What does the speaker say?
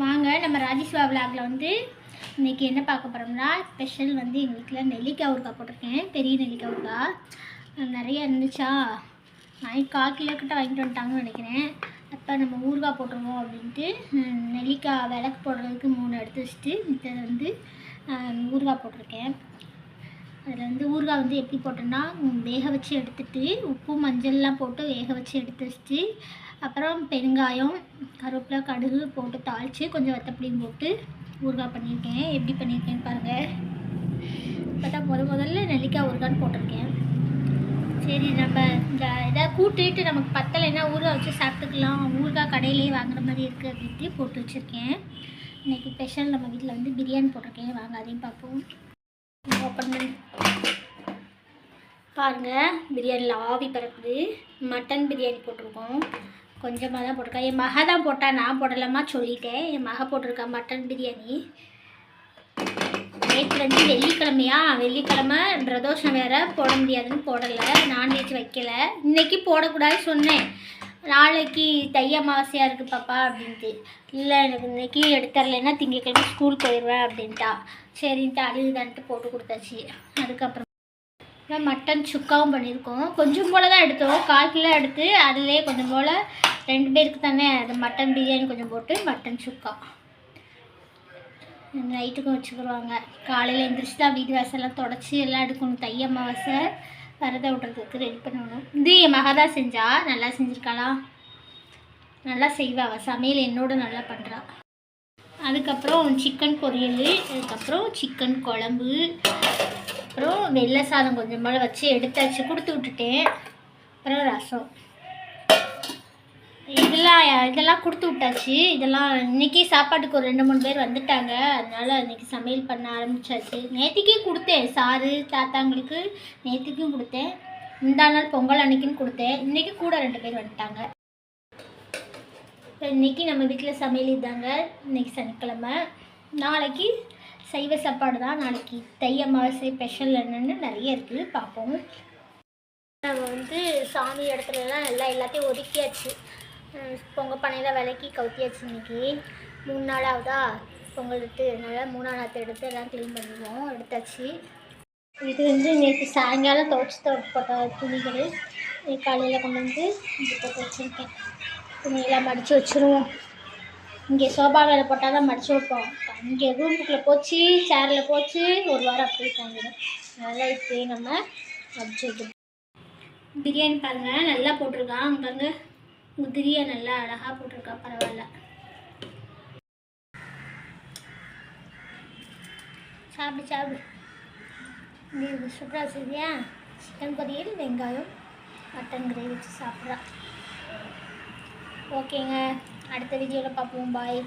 வாங்க நம்ம ராஜேஸ்வா விளாகில் வந்து இன்றைக்கி என்ன பார்க்க போகிறோம்னா ஸ்பெஷல் வந்து எங்கள் வீட்டில் நெல்லிக்காய் ஊறுகாய் போட்டிருக்கேன் பெரிய நெல்லிக்காய் ஊறுகாய். நிறைய இருந்துச்சா? நான் கால் கிலோ கிட்ட வாங்கிட்டு வந்துட்டாங்கன்னு நினைக்கிறேன். அப்போ நம்ம ஊறுகாய் போட்டுருவோம் அப்படின்ட்டு நெல்லிக்காய் விளக்கு போடுறதுக்கு மூணு எடுத்து வச்சுட்டு மித்தது வந்து ஊறுகாய் போட்டிருக்கேன். அதில் வந்து ஊறுகாய் வந்து எப்படி போட்டோன்னா வேக வச்சு எடுத்துட்டு உப்பு மஞ்சள்லாம் போட்டு வேக வச்சு எடுத்து வச்சுட்டு அப்புறம் பெருங்காயம் கருவேப்பிலை கடுகு போட்டு தாளித்து கொஞ்சம் வத்தப்படியும் போட்டு ஊறுகாய் பண்ணியிருக்கேன். எப்படி பண்ணியிருக்கேன்னு பாருங்கள் இப்போ தான் முத முதல்ல நெல்லிக்காய் ஊறுகான்னு போட்டிருக்கேன். சரி நம்ம இந்த இதை கூட்டிட்டு நமக்கு பத்தலைன்னா ஊறுகாய் வச்சு சாப்பிட்டுக்கலாம். ஊறுகாய் கடையிலேயே வாங்குற மாதிரி இருக்குது அப்படின்ட்டு போட்டு வச்சுருக்கேன். இன்றைக்கி ஸ்பெஷல் நம்ம வீட்டில் வந்து பிரியாணி போட்டிருக்கேன். வாங்க அதையும் பார்ப்போம். ஓப்பன் பண்ணி. பாருங்கள் பிரியாணியில் ஆவி பறக்குது. மட்டன் பிரியாணி போட்டிருக்கோம். கொஞ்சமாக தான் போட்டிருக்கேன் என் மக தான் போட்டா நான் போடலாமா சொல்லிட்டேன். என் மக போட்டிருக்கா மட்டன் பிரியாணி. நேற்று வந்து வெள்ளிக்கிழமையா? வெள்ளிக்கிழமை பிரதோஷம் வேறு போட முடியாதுன்னு போடலை. நான்வெஜ் வைக்கல. இன்றைக்கி போடக்கூடாது சொன்னேன். நாளைக்கு தை அமாவாசையாக இருக்குது பாப்பா அப்படின்ட்டு. இல்லை எனக்கு இன்றைக்கி எடுத்துரலைன்னா திங்கக்கிழமை ஸ்கூல் போயிடுவேன் அப்படின்ட்டா. சரின்ட்டு அழுதுதான்ட்டு போட்டு கொடுத்தாச்சு. அதுக்கப்புறம் மட்டன் சுக்காவும் பண்ணியிருக்கோம். கொஞ்சம் போல் தான் எடுத்தோம். கால் கிலோ எடுத்து அதிலே கொஞ்சம் போல் ரெண்டு பேருக்கு தானே அது மட்டன் பிரியாணி கொஞ்சம் போட்டு மட்டன் சுக்கா. நைட்டுக்கும் வச்சுக்கிடுவாங்க காலையில் எழுந்திரிச்சு தான் வீடு வாசலாம் தொடச்சி எல்லாம் எடுக்கணும். தை அமாவாசை. பரத விட்றதுக்கு ரெடி பண்ணணும். இது என் மகா தான் செஞ்சா நல்லா செஞ்சுருக்காளா? நல்லா செய்வா அவள் சமையல் என்னோட நல்லா பண்ணுறா அதுக்கப்புறம் சிக்கன் பொரியல் அதுக்கப்புறம் சிக்கன் குழம்பு அப்புறம் வெள்ளை சாதம் கொஞ்சமாக வச்சு எடுத்தாச்சு கொடுத்து விட்டுட்டேன். அப்புறம் ரசம். இதெல்லாம் இதெல்லாம் கொடுத்து விட்டாச்சு. இதெல்லாம் இன்னைக்கு சாப்பாட்டுக்கு ஒரு ரெண்டு மூணு பேர் வந்துட்டாங்க. அதனால் இன்றைக்கி சமையல் பண்ண ஆரம்பித்தாச்சு நேற்றுக்கே கொடுத்தேன். சாரு தாத்தாங்களுக்கு நேற்றுக்கும் கொடுத்தேன். இந்த நாள் பொங்கல் அன்னைக்குன்னு கொடுத்தேன். இன்னைக்கு கூட ரெண்டு பேர் வந்துட்டாங்க. இன்றைக்கி நம்ம வீட்டில் சமையல் இதாங்க. இன்னைக்கு சனிக்கிழமை. நாளைக்கு சைவ சாப்பாடு தான். நாளைக்கு தை அமாவாசை ஸ்பெஷல் என்னென்னு நிறைய இருக்குது. பார்ப்போம். நம்ம வந்து சாமி இடத்துலலாம் எல்லாம் எல்லாத்தையும் ஒதுக்கியாச்சு. பொங்கல் பண்ணையில் விளக்கி கவுத்தியாச்சு இன்னைக்கு. மூணு நாள் ஆகுதா? பொங்கல் எடுத்து அதனால் மூணாம் நாள் எடுத்து எல்லாம் க்ளீன் பண்ணிடுவோம். எடுத்தாச்சு. இது வந்து நேற்று சாயங்காலம் துவைச்சி துவைச்சி போட்ட துணிகள் காலையில் கொண்டு வந்து இங்கே போட்டு வச்சுருக்கேன். துணியெல்லாம் மடித்து வச்சுருவோம். இங்கே சோபா வேலை போட்டால் தான் மடித்து வைப்போம். இங்கே ரூமுக்குள்ளே போச்சு சேரில் போச்சு ஒரு வாரம் அப்படியே தாங்கிடும் நல்லா இப்போயே நம்ம மடிச்சு வைக்கணும். பிரியாணி பாருங்கள் நல்லா போட்டிருக்கான். அங்கங்கே பாருங்க நல்லா அழகாக போட்டிருக்கா பரவாயில்ல. சாப்பிடு சாப்பிடு. நீ சூப்பராக சரியா சிக்கன் பொரியல் வெங்காயம் மட்டன் கிரேவி வச்சு சாப்பிட்றா. ஓகேங்க. அடுத்த வீடியோவில் பார்ப்போம் பாய்